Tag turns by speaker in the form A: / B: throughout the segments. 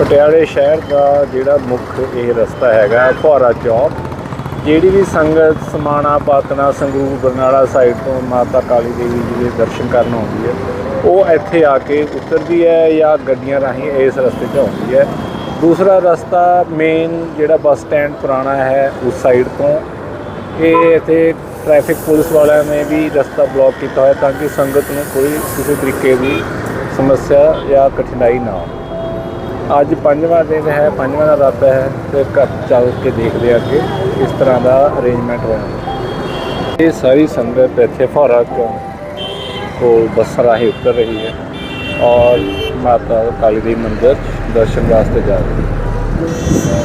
A: ਪਟਿਆਲੇ ਸ਼ਹਿਰ ਦਾ ਜਿਹੜਾ ਮੁੱਖ ਇਹ ਰਸਤਾ ਹੈਗਾ, ਫੁਹਾਰਾ ਚੌਕ, ਜਿਹੜੀ ਵੀ ਸੰਗਤ ਸਮਾਣਾ ਪਾਤਨਾ ਸੰਗਰੂਰ, ਬਰਨਾਲਾ ਸਾਈਡ ਤੋਂ ਮਾਤਾ ਕਾਲੀ ਦੇਵੀ ਜੀ ਦੇ ਦਰਸ਼ਨ ਕਰਨ ਆਉਂਦੀ ਹੈ, ਉਹ ਇੱਥੇ ਆ ਕੇ ਉਤਰਦੀ ਹੈ ਜਾਂ ਗੱਡੀਆਂ ਰਾਹੀਂ ਇਸ ਰਸਤੇ 'ਚ ਆਉਂਦੀ ਹੈ। ਦੂਸਰਾ ਰਸਤਾ ਮੇਨ ਜਿਹੜਾ ਬੱਸ ਸਟੈਂਡ ਪੁਰਾਣਾ ਹੈ, ਉਸ ਸਾਈਡ ਤੋਂ। ਇਹ ਇੱਥੇ ਟ੍ਰੈਫਿਕ ਪੁਲਿਸ ਵਾਲਿਆਂ ਨੇ ਵੀ ਰਸਤਾ ਬਲੌਕ ਕੀਤਾ ਹੋਇਆ ਤਾਂ ਕਿ ਸੰਗਤ ਨੂੰ ਕੋਈ ਕਿਸੇ ਤਰੀਕੇ ਦੀ ਸਮੱਸਿਆ ਜਾਂ ਕਠਿਨਾਈ ਨਾ ਹੋਵੇ ਅੱਜ ਪੰਜਵਾਂ ਦਿਨ ਹੈ, ਪੰਜਵਾਂ ਦਾ ਰੱਬ ਹੈ ਤੇ ਘਰ ਚੱਲ ਕੇ ਦੇਖਦੇ ਆ ਕਿ ਇਸ ਤਰ੍ਹਾਂ ਦਾ ਅਰੇਂਜਮੈਂਟ ਹੋਇਆ। ਇਹ ਸਾਰੀ ਸੰਗਤ ਇੱਥੇ ਫੌਰਾ ਕੋਲ ਬੱਸ ਰਾਹੀਂ ਉਤਰ ਰਹੀ ਹੈ ਔਰ ਮਾਤਾ ਕਾਲੀ ਦੇਵੀ ਮੰਦਿਰ ਦਰਸ਼ਨ ਵਾਸਤੇ ਜਾ ਰਹੀ ਹੈ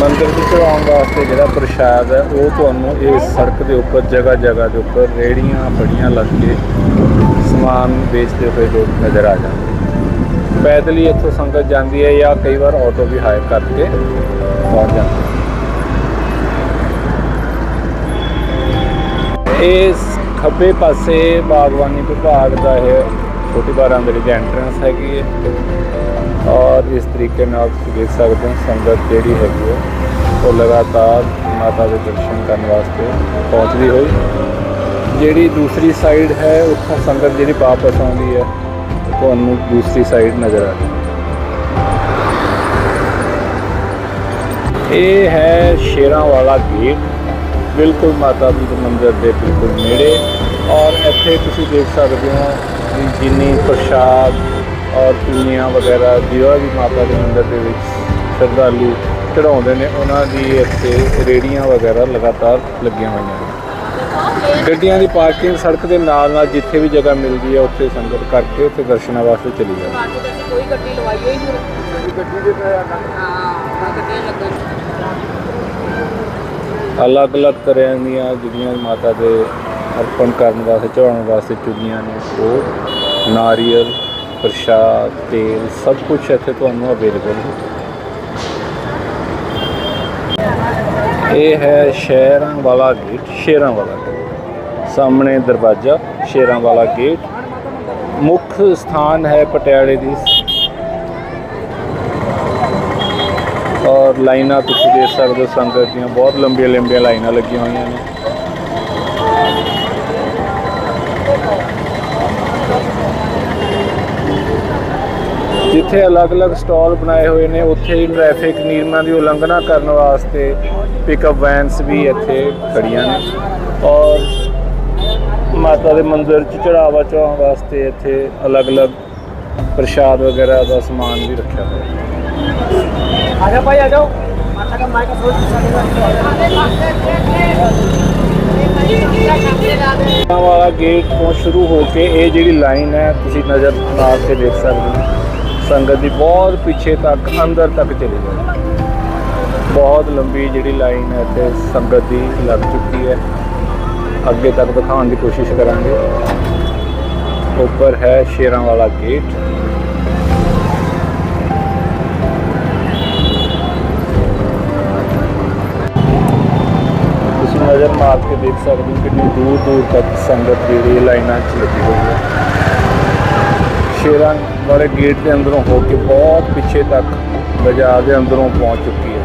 A: ਮੰਦਿਰ ਵਿੱਚ ਆਉਣ ਵਾਸਤੇ ਜਿਹੜਾ ਪ੍ਰਸ਼ਾਦ ਹੈ, ਉਹ ਤੁਹਾਨੂੰ ਇਸ ਸੜਕ ਦੇ ਉੱਪਰ, ਜਗ੍ਹਾ ਜਗ੍ਹਾ ਦੇ ਉੱਪਰ ਰੇੜੀਆਂ ਬੜੀਆਂ ਲੱਗ ਕੇ ਸਮਾਨ ਵੇਚਦੇ ਹੋਏ ਲੋਕ ਨਜ਼ਰ ਆ ਜਾਂਦੇ ਪੈਦਲ ਹੀ ਇੱਥੋਂ ਸੰਗਤ ਜਾਂਦੀ ਹੈ ਜਾਂ ਕਈ ਵਾਰ ਆਟੋ ਵੀ ਹਾਇਰ ਕਰਕੇ ਪਹੁੰਚ ਜਾਂਦੀ ਹੈ। ਇਸ ਖੱਬੇ ਪਾਸੇ ਬਾਗਬਾਨੀ ਵਿਭਾਗ ਦਾ ਇਹ ਛੋਟੀ ਬਾਰਾਂ ਦੇ ਵਿੱਚ ਐਂਟਰੈਂਸ ਹੈਗੀ ਹੈ। ਔਰ ਇਸ ਤਰੀਕੇ ਨਾਲ ਤੁਸੀਂ ਦੇਖ ਸਕਦੇ ਹੋ ਸੰਗਤ ਜਿਹੜੀ ਹੈਗੀ ਹੈ। ਉਹ ਲਗਾਤਾਰ ਮਾਤਾ ਦੇ ਦਰਸ਼ਨ ਕਰਨ ਵਾਸਤੇ ਪਹੁੰਚਦੀ ਹੋਈ। ਜਿਹੜੀ ਦੂਸਰੀ ਸਾਈਡ ਹੈ, ਉੱਥੋਂ ਸੰਗਤ ਜਿਹੜੀ ਵਾਪਸ ਆਉਂਦੀ ਹੈ, ਤੁਹਾਨੂੰ ਦੂਸਰੀ ਸਾਈਡ ਨਜ਼ਰ ਆ ਰਹੀ ਇਹ ਹੈ ਸ਼ੇਰਾਂ ਵਾਲਾ ਗੇਟ। ਬਿਲਕੁਲ ਮਾਤਾ ਜੀ ਦੇ ਮੰਦਿਰ ਦੇ ਬਿਲਕੁਲ ਨੇੜੇ। ਔਰ ਇੱਥੇ ਤੁਸੀਂ ਦੇਖ ਸਕਦੇ ਹੋ ਵੀ ਜਿੰਨੀ ਪ੍ਰਸ਼ਾਦ ਔਰ ਪੂਨੀਆਂ ਵਗੈਰਾ ਜਿਹੜਾ ਵੀ ਮਾਤਾ ਦੇ ਮੰਦਿਰ ਦੇ ਵਿੱਚ ਸ਼ਰਧਾਲੂ ਚੜਾਉਂਦੇ ਨੇ ਉਹਨਾਂ ਦੀ ਇੱਥੇ ਰੇੜੀਆਂ ਵਗੈਰਾ ਲਗਾਤਾਰ ਲੱਗੀਆਂ ਹੋਈਆਂ ਨੇ। ਗੱਡੀਆਂ ਦੀ ਪਾਰਕਿੰਗ ਸੜਕ ਦੇ ਨਾਲ ਨਾਲ ਜਿੱਥੇ ਵੀ ਜਗ੍ਹਾ ਮਿਲਦੀ ਹੈ ਉੱਥੇ ਸੰਗਤ ਕਰਕੇ ਉੱਥੇ ਦਰਸ਼ਨਾਂ ਵਾਸਤੇ ਚਲੀ ਜਾਂਦੀ ਹੈ।
B: ਕੋਈ ਗੱਡੀ ਲਵਾਈ ਹੋਈ ਨਹੀਂ। ਗੱਡੀ ਦੇ ਹਾਂ ਗੱਡੀਆਂ ਲੱਗਣ
A: ਅਲੱਗ-ਅਲੱਗ ਤਰ੍ਹਾਂ ਦੀਆਂ ਜਿਹੜੀਆਂ ਮਾਤਾ ਦੇ ਅਰਪਣ ਕਰਨ ਵਾਸਤੇ ਚੜਾਉਣ ਵਾਸਤੇ ਚੁਗੀਆਂ ਨੇ ਉਹ ਨਾਰੀਅਲ ਪ੍ਰਸ਼ਾਦ ਤੇਲ ਸਭ ਕੁਝ ਇੱਥੇ ਤੁਹਾਨੂੰ ਅਵੇਲੇਬਲ ਹੈ। ਇਹ ਹੈ ਸ਼ਹਿਰਾਂ ਵਾਲਾ ਗੇਟ ਸ਼ੇਰਾਂ ਵਾਲਾ ਗੇਟ ਸਾਹਮਣੇ ਦਰਵਾਜ਼ਾ, ਸ਼ੇਰਾਂ ਵਾਲਾ ਗੇਟ ਮੁੱਖ ਸਥਾਨ ਹੈ ਪਟਿਆਲੇ ਦੀ। ਔਰ ਲਾਈਨਾਂ ਤੁਸੀਂ ਦੇਖ ਸਕਦੇ ਹੋ, ਸੰਗਤ ਦੀਆਂ ਬਹੁਤ ਲੰਬੀਆਂ ਲੰਬੀਆਂ ਲਾਈਨਾਂ ਲੱਗੀਆਂ ਹੋਈਆਂ ਨੇ। ਜਿੱਥੇ ਅਲੱਗ-ਅਲੱਗ ਸਟਾਲ ਬਣਾਏ ਹੋਏ ਨੇ ਉੱਥੇ ਹੀ ਟ੍ਰੈਫਿਕ ਨਿਯਮਾਂ ਦੀ ਉਲੰਘਣਾ ਕਰਨ ਵਾਸਤੇ ਪਿਕਅਪ ਵੈਨਸ ਵੀ ਇੱਥੇ ਖੜੀਆਂ ਨੇ। ਔਰ ਮਾਤਾ ਦੇ ਮੰਦਿਰ 'ਚ ਚੜਾਵਾ ਚੜਾਉਣ ਵਾਸਤੇ ਇੱਥੇ ਅਲੱਗ-ਅਲੱਗ ਪ੍ਰਸ਼ਾਦ ਵਗੈਰਾ ਦਾ ਸਮਾਨ ਵੀ ਰੱਖਿਆ ਹੋਇਆ। ਹੈ
B: ਆ ਭਾਈ
A: ਆ ਜਾਓ। ਗੇਟ ਤੋਂ ਸ਼ੁਰੂ ਹੋ ਕੇ ਇਹ ਜਿਹੜੀ ਲਾਈਨ ਹੈ ਤੁਸੀਂ ਨਜ਼ਰ ਨਾਲ ਕੇ ਦੇਖ ਸਕਦੇ ਹੋ। ਸੰਗਤ ਦੀ ਬਹੁਤ ਪਿੱਛੇ ਤੱਕ, ਅੰਦਰ ਤੱਕ ਚਲੀ ਗਈ। ਬਹੁਤ ਲੰਬੀ ਜਿਹੜੀ ਲਾਈਨ ਹੈ ਇੱਥੇ ਸੰਗਤ ਦੀ ਲੱਗ ਚੁੱਕੀ ਹੈ। ਅੱਗੇ ਤੱਕ ਦਿਖਾਉਣ ਦੀ ਕੋਸ਼ਿਸ਼ ਕਰਾਂਗੇ। ਉੱਪਰ ਹੈ ਸ਼ੇਰਾਂ ਵਾਲਾ ਗੇਟ। ਤੁਸੀਂ ਨਜ਼ਰ ਮਾਰ ਕੇ ਦੇਖ ਸਕਦੇ ਹੋ ਕਿੰਨੀ ਦੂਰ ਦੂਰ ਤੱਕ ਸੰਗਤ ਜਿਹੜੀ ਲਾਈਨਾਂ 'ਚ ਲੱਗੀ ਹੋਈ ਹੈ। ਸ਼ੇਰਾਂ ਵਾਲੇ ਗੇਟ ਦੇ ਅੰਦਰੋਂ ਹੋ ਕੇ ਬਹੁਤ ਪਿੱਛੇ ਤੱਕ ਬਾਜ਼ਾਰ ਦੇ ਅੰਦਰੋਂ ਪਹੁੰਚ ਚੁੱਕੀ ਹੈ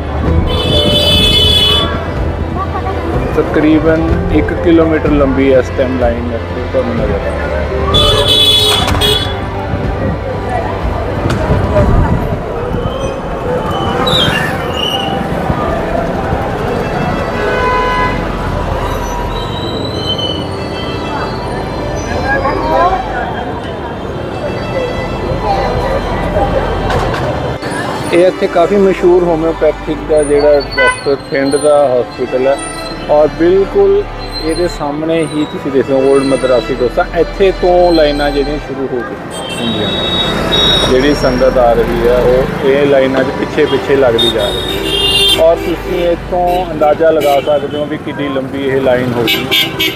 A: ਤਕਰੀਬਨ 1 ਕਿਲੋਮੀਟਰ ਲੰਬੀ ਹੈ ਇਸ ਟਾਈਮ ਲਾਈਨ ਇੱਥੇ ਤੁਹਾਨੂੰ ਨਜ਼ਰ ਆ ਇਹ ਇੱਥੇ ਕਾਫੀ ਮਸ਼ਹੂਰ ਹੋਮਿਓਪੈਥਿਕ ਦਾ ਜਿਹੜਾ ਡਾਕਟਰ ਪਿੰਡ ਦਾ ਹਸਪੀਟਲ ਹੈ ਔਰ ਬਿਲਕੁਲ ਇਹਦੇ ਸਾਹਮਣੇ ਹੀ ਤੁਸੀਂ ਦੇਖ ਹੋ 올ਡ ਮਦਰਾਸੀ ਡੋਸਾ ਇੱਥੇ ਤੋਂ ਲਾਈਨਾਂ ਜਿਹੜੀਆਂ ਸ਼ੁਰੂ ਹੋ ਗਈਆਂ। ਜਿਹੜੀ ਸੰਗਤ ਆ ਰਹੀ ਹੈ ਉਹ ਇਹ ਲਾਈਨਾਂ 'ਚ ਪਿੱਛੇ ਪਿੱਛੇ ਲੱਗਦੀ ਜਾ ਰਹੀ ਹੈ। ਔਰ ਤੁਸੀਂ ਇੱਥੋਂ ਅੰਦਾਜ਼ਾ ਲਗਾ ਸਕਦੇ ਹੋ ਵੀ ਕਿੰਨੀ ਲੰਬੀ ਇਹ ਲਾਈਨ ਹੋਊਗੀ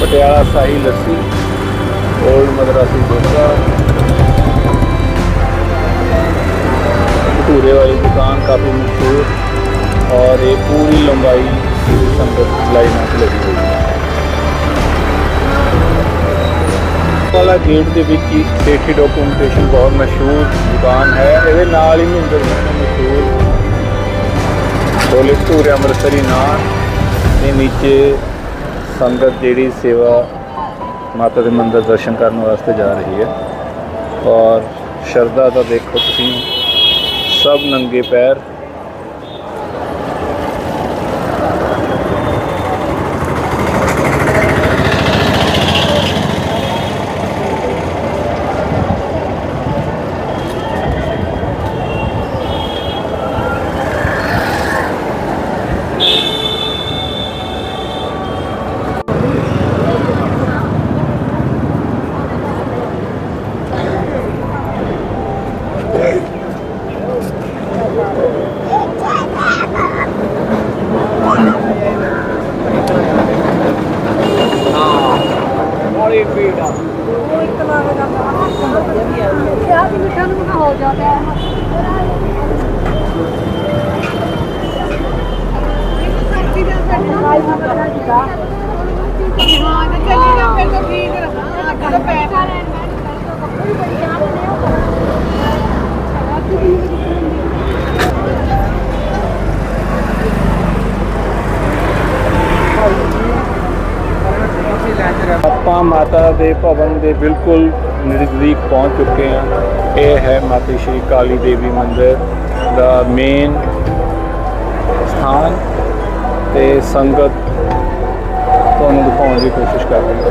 A: ਪਟਿਆਲਾ ਸਾਹੀ ਲੱਸੀ। 올ਡ ਮਦਰਾਸੀ ਡੋਸਾ ਭਟੂਰੇ ਵਾਲੀ ਦੁਕਾਨ ਕਾਫੀ ਮਸ਼ਹੂਰ ਔਰ ਇਹ ਪੂਰੀ ਲੰਬਾਈ ਜਿਹੜੀ ਸੰਗਤ ਲਾਈਨਾਂ 'ਚ ਲੱਗੀ ਹੋਈ ਹੈ। ਵਾਲਾ ਗੇਟ ਦੇ ਵਿੱਚ ਹੀ ਸੇਠੀ ਡਾਕੂਮੈਂਟੇਸ਼ਨ ਬਹੁਤ ਮਸ਼ਹੂਰ ਦੁਕਾਨ ਹੈ। ਇਹਦੇ ਨਾਲ ਹੀ ਮਹਿੰਦਰ ਸਿੰਘ ਮਸ਼ਹੂਰ। ਛੋਲੇ ਭਟੂਰੇ ਅੰਮ੍ਰਿਤਸਰੀ ਨਾਨ ਦੇ ਨੀਚੇ ਸੰਗਤ ਜਿਹੜੀ ਸੇਵਾ ਮਾਤਾ ਦੇ ਮੰਦਰ ਦਰਸ਼ਨ ਕਰਨ ਵਾਸਤੇ ਜਾ ਰਹੀ ਹੈ। ਔਰ ਸ਼ਰਧਾ ਦਾ ਦੇਖੋ ਤੁਸੀਂ, ਸਭ ਨੰਗੇ ਪੈਰ
B: ਬੜੀ ਭੀੜ ਆ।
C: ਉਹ ਇੱਕ ਲਾਵੇ ਦਾ ਕੰਮ ਬਹੁਤ ਵਧੀਆ
A: ਹੈ ਆ ਵੀ ਮਿੱਠਾ ਨੂੰ ਹੋ ਜਾਂਦਾ ਹੈ ਹਾਂ ਤੇ ਚੱਲ ਦੇ ਭਵਨ ਦੇ ਬਿਲਕੁਲ ਨਜ਼ਦੀਕ ਪਹੁੰਚ ਚੁੱਕੇ ਹਾਂ। ਇਹ ਹੈ ਮਾਤਾ ਸ਼੍ਰੀ ਕਾਲੀ ਦੇਵੀ ਮੰਦਿਰ ਦਾ ਮੇਨ ਸਥਾਨ ਤੇ ਸੰਗਤ ਤੁਹਾਨੂੰ ਦਿਖਾਉਣ ਦੀ ਕੋਸ਼ਿਸ਼ ਕਰ ਰਹੀ ਹੈ।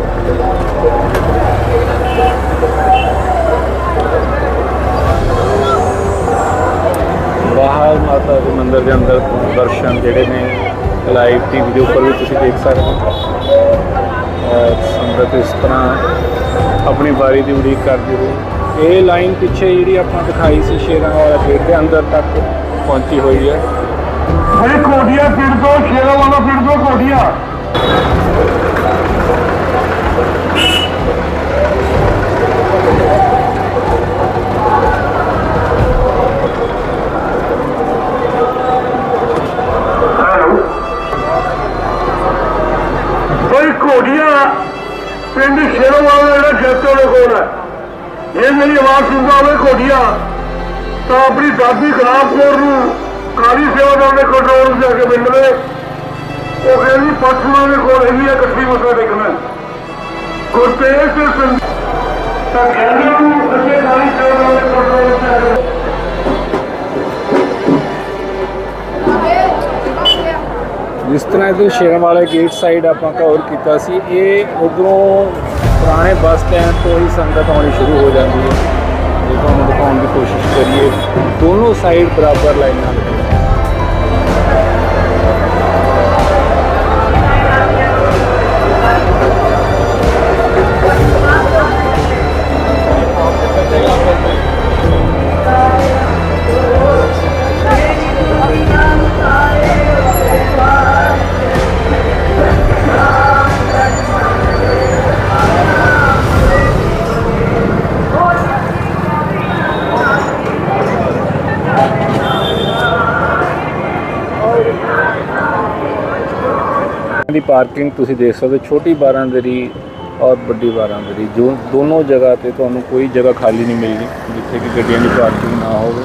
A: ਬਾਹਰ ਮਾਤਾ ਦੇ ਮੰਦਿਰ ਦੇ ਅੰਦਰ ਦਰਸ਼ਨ ਜਿਹੜੇ ਨੇ ਲਾਈਵ ਟੀਵੀ ਦੇ ਉੱਪਰ ਵੀ ਤੁਸੀਂ ਦੇਖ ਸਕਦੇ ਹੋ। ਸੰਗਤ ਇਸ ਤਰ੍ਹਾਂ ਆਪਣੀ ਵਾਰੀ ਦੀ ਉਡੀਕ ਕਰਦੀ ਹੋਈ ਇਹ ਲਾਈਨ ਪਿੱਛੇ ਜਿਹੜੀ ਆਪਾਂ ਦਿਖਾਈ ਸੀ ਸ਼ੇਰਾਂ ਵਾਲਾ ਗੇਟ ਦੇ ਅੰਦਰ ਤੱਕ ਪਹੁੰਚੀ ਹੋਈ ਹੈ।
D: ਅਰੇ ਕੋਡੀਆ ਪਿੰਡ ਤੋਂ ਸ਼ੇਰਾਂ ਵਾਲਾ ਪਿੰਡ ਤੋਂ ਕੋਡੀਆ ਬਈ ਪਿੰਡ ਸ਼ੇਰਾਂ ਜਿਹੜਾ ਜੱਤੋਂ ਦੇ ਕੋਲ ਹੈ। ਇਹ ਮੇਰੀ ਆਵਾਜ਼ ਸੁਣਦਾ ਹੋਵੇ ਕੋਡੀਆ ਤਾਂ ਆਪਣੀ ਦਾਦੀ ਗੁਲਾਬ ਕੌਰ ਨੂੰ ਕਾਲੀ ਸੇਵਾਦਾਰ ਦੇ ਕੰਟਰੋਲ ਜਾ ਕੇ ਮਿਲ ਲਵੇ ਉਹ ਕਹਿੰਦੀ ਪੱਛੂਆਂ ਦੇ ਕੋਲ ਹੈਗੀ ਆ ਇਕੱਠੀ ਮਸਲਾ ਦੇਖਣਾ ਗੁਰਤੇਜ ਸਿੰਘ। ਤਾਂ ਕਹਿੰਦੀ
A: ਜਿਸ ਤਰ੍ਹਾਂ ਇਹ ਸ਼ੇਰਾਂ ਵਾਲੇ ਗੇਟ ਸਾਈਡ ਆਪਾਂ ਕਵਰ ਕੀਤਾ ਸੀ, ਇਹ ਉਧਰੋਂ ਪੁਰਾਣੇ ਬੱਸ ਸਟੈਂਡ ਤੋਂ ਹੀ ਸੰਗਤ ਆਉਣੀ ਸ਼ੁਰੂ ਹੋ ਜਾਂਦੀ ਹੈ। ਜੇ ਤੁਹਾਨੂੰ ਦਿਖਾਉਣ ਦੀ ਕੋਸ਼ਿਸ਼ ਕਰੀਏ, ਦੋਨੋਂ ਸਾਈਡ ਬਰਾਬਰ ਲਾਈਨਾਂ ਲੱਗੀਆਂ। ਪਾਰਕਿੰਗ ਤੁਸੀਂ ਦੇਖ ਸਕਦੇ ਹੋ, ਛੋਟੀ ਬਾਰਾਂਦਰੀ ਔਰ ਵੱਡੀ ਬਾਰਾਂਦਰੀ ਜੋ ਦੋਨੋਂ ਜਗ੍ਹਾ ਤੇ ਤੁਹਾਨੂੰ ਕੋਈ ਜਗ੍ਹਾ ਖਾਲੀ ਨਹੀਂ ਮਿਲਣੀ ਜਿੱਥੇ ਕਿ ਗੱਡੀਆਂ ਦੀ ਪਾਰਕਿੰਗ ਨਾ ਹੋਵੇ।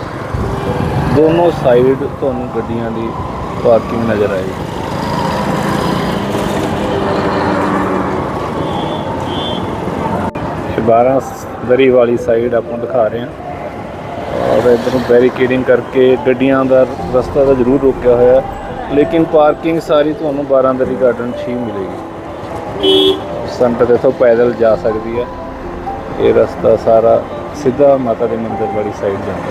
A: ਦੋਨੋਂ ਸਾਈਡ ਤੁਹਾਨੂੰ ਗੱਡੀਆਂ ਦੀ ਪਾਰਕਿੰਗ ਨਜ਼ਰ ਆਏਗੀ। ਬਾਰਾਂ ਦਰੀ ਵਾਲੀ ਸਾਈਡ ਆਪਾਂ ਦਿਖਾ ਰਹੇ ਹਾਂ। ਔਰ ਇੱਧਰ ਨੂੰ ਬੈਰੀਕੇਡਿੰਗ ਕਰਕੇ ਗੱਡੀਆਂ ਦਾ ਰਸਤਾ ਤਾਂ ਜ਼ਰੂਰ ਰੋਕਿਆ ਹੋਇਆ। ਲੇਕਿਨ ਪਾਰਕਿੰਗ ਸਾਰੀ ਤੁਹਾਨੂੰ 12 ਦਰੀ ਗਾਰਡਨ 'ਚ ਹੀ ਮਿਲੇਗੀ। ਸੰਟਰ ਦੇ ਤੋਂ ਪੈਦਲ ਜਾ ਸਕਦੀ ਹੈ। ਇਹ ਰਸਤਾ ਸਾਰਾ ਸਿੱਧਾ ਮਾਤਾ ਦੇ ਮੰਦਰ ਵਾਲੀ ਸਾਈਡ ਜਾਂਦਾ